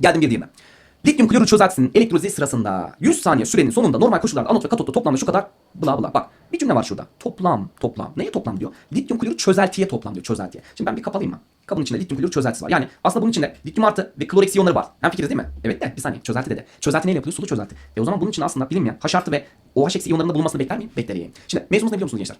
Geldim bir diğerine. Lityum klorür çözeltisinin elektrolizi sırasında 100 saniye sürenin sonunda normal koşullarda anot ve katotta toplamda şu kadar bla bla. Bak bir cümle var şurada. Toplam, toplam. Neye toplam diyor? Lityum klorür çözeltiye toplam diyor çözeltiye. Şimdi ben bir kapalıyım mı? Kabın içinde lityum klorür çözeltisi var. Yani aslında bunun içinde lityum artı ve klor eksi iyonları var. Hem fikiriz değil mi? Evet de bir saniye çözelti dedi. Çözelti neyle yapılıyor? Sulu çözelti. E o zaman bunun için aslında bilinmeyen H artı ve OH eksi iyonlarının bulunmasını bekler miyim? Beklerim. Şimdi mevzumuz ne biliyor musunuz gençler?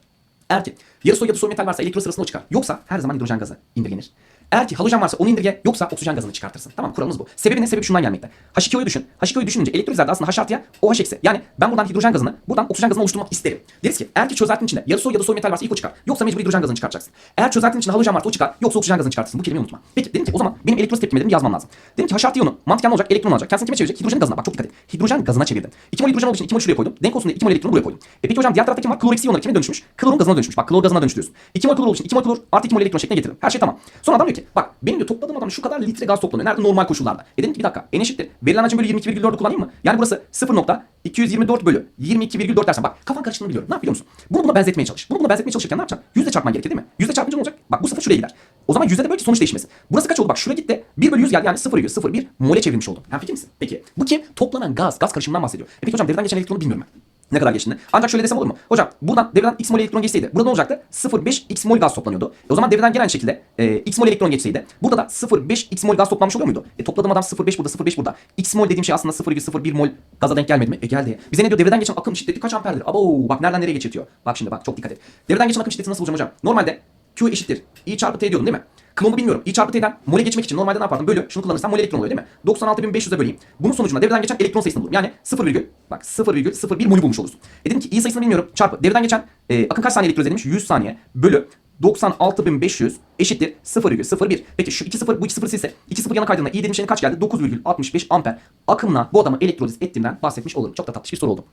Eğer ki yarı soy ya da soy metal varsa elektron sırasında o çıkar. Yoksa her zaman hidrojen gazı indirgenir. Eğer ki halojen varsa onu indirge yoksa oksijen gazını çıkartırsın. Tamam kuralımız bu. Sebebi ne? Sebebi şundan gelmekte. H2O'yu düşün. H2O'yu düşününce elektrolizlerde aslında H artıya OH eksi. Yani ben buradan hidrojen gazını buradan oksijen gazını oluşturmak isterim. Deriz ki eğer ki çözeltinin içinde yarı soy ya da soy metal varsa ilk o çıkar. Yoksa mecbur hidrojen gazını çıkaracaksın. Eğer çözeltinin içinde halojen varsa o çıkar. Yoksa oksijen gazını çıkartırsın. Bu kelimeyi unutma. Peki dedim ki o zaman benim elektroz tepkimelerimi yazmam lazım. Dedim ki H artı iyonu mantıken olacak? Elektron olacak. Kendisini kime çevirecek? Hidrojen gazına. Bak çok dikkat et. Hidrojen gazına çevirdim. 2 mol hidrojen olduğu için 2 mol şuraya koydum. Denk olsun diye 2 mol elektronu buraya koydum. E peki hocam diğer tarafta kim var? Klor eksi iyonları kime dönüşmüş? Klorun gazına dönüşmüş. Bak klor gazına dönüştürüyorsun. 2 mol klor olduğu için 2 mol klor artı 2 mol elektron şekline getirdim. Her şey tamam. Sonra adam diyor ki bak benim diyor topladığım adam şu kadar litre gaz toplanıyor. Nerede? Normal koşullarda. E dedim ki bir dakika. En eşittir. Verilen hacim bölü 22,4'ü kullanayım mı? Yani burası 0.224 bölü 22,4 dersen bak kafan karıştığını biliyorum. Ne yap biliyor musun? Bunu buna benzetmeye çalış. Bunu buna benzetmeye çalışırken ne yapacaksın? Yüzde çarpman gerekir değil mi? Yüzde çarpınca ne olacak? Bak bu sıfır şuraya gider. O zaman yüzde de böyle ki sonuç değişmesi. Burası kaç oldu? Bak şuraya gitti. 1 bölü 100 geldi yani 0,01 mole çevirmiş oldum. Hem fikir misin? Peki. Bu kim? Toplanan gaz. Gaz karışımından bahsediyor. E peki hocam devreden geçen elektronu bilmiyorum ben. Ne kadar geçtiğini. Ancak şöyle desem olur mu? Hocam buradan devreden x mol elektron geçseydi. Burada ne olacaktı? 0,5 x mol gaz toplanıyordu. E o zaman devreden gelen şekilde e, x mol elektron geçseydi. Burada da 0,5 x mol gaz toplanmış oluyor muydu? E topladığım adam 0,5 burada 0,5 burada. x mol dediğim şey aslında 0,01 mol gaza denk gelmedi mi? E geldi. Bize ne diyor? Devreden geçen akım şiddeti kaç amperdir? Abo bak nereden nereye geçirtiyor. Bak şimdi bak çok dikkat et. Devreden geçen akım şiddeti nasıl bulacağım hocam? Normalde Q eşittir. I çarpı T diyordum değil mi? Klomu bilmiyorum. I çarpı T'den mole geçmek için normalde ne yapardım? Bölü. Şunu kullanırsam mol elektron oluyor değil mi? 96.500'e böleyim. Bunun sonucunda devreden geçen elektron sayısını bulurum. Yani 0, virgül, bak 0,01 molü bulmuş olursun. E dedim ki I sayısını bilmiyorum. Çarpı. Devreden geçen e, akım kaç saniye elektroz edilmiş? 100 saniye. Bölü. 96.500 eşittir 0,01. Peki şu 2 0 bu 2 0 ise 2 0 yana kaydığında i dediğim şeyin kaç geldi? 9,65 amper akımla bu adamı elektroliz ettiğimden bahsetmiş olurum. Çok da tatlış bir soru oldu.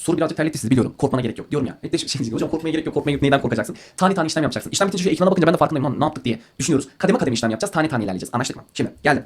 Soru birazcık terletti biliyorum. Korkmana gerek yok. Diyorum ya. De şey diyeceğim. Hocam korkmaya gerek yok. Korkmaya gerek Neyden korkacaksın? Tane tane işlem yapacaksın. İşlem bitince şu ekrana bakınca ben de farkındayım. Lan ne yaptık diye düşünüyoruz. Kademe kademe işlem yapacağız. Tane tane ilerleyeceğiz. Anlaştık mı? Şimdi geldim.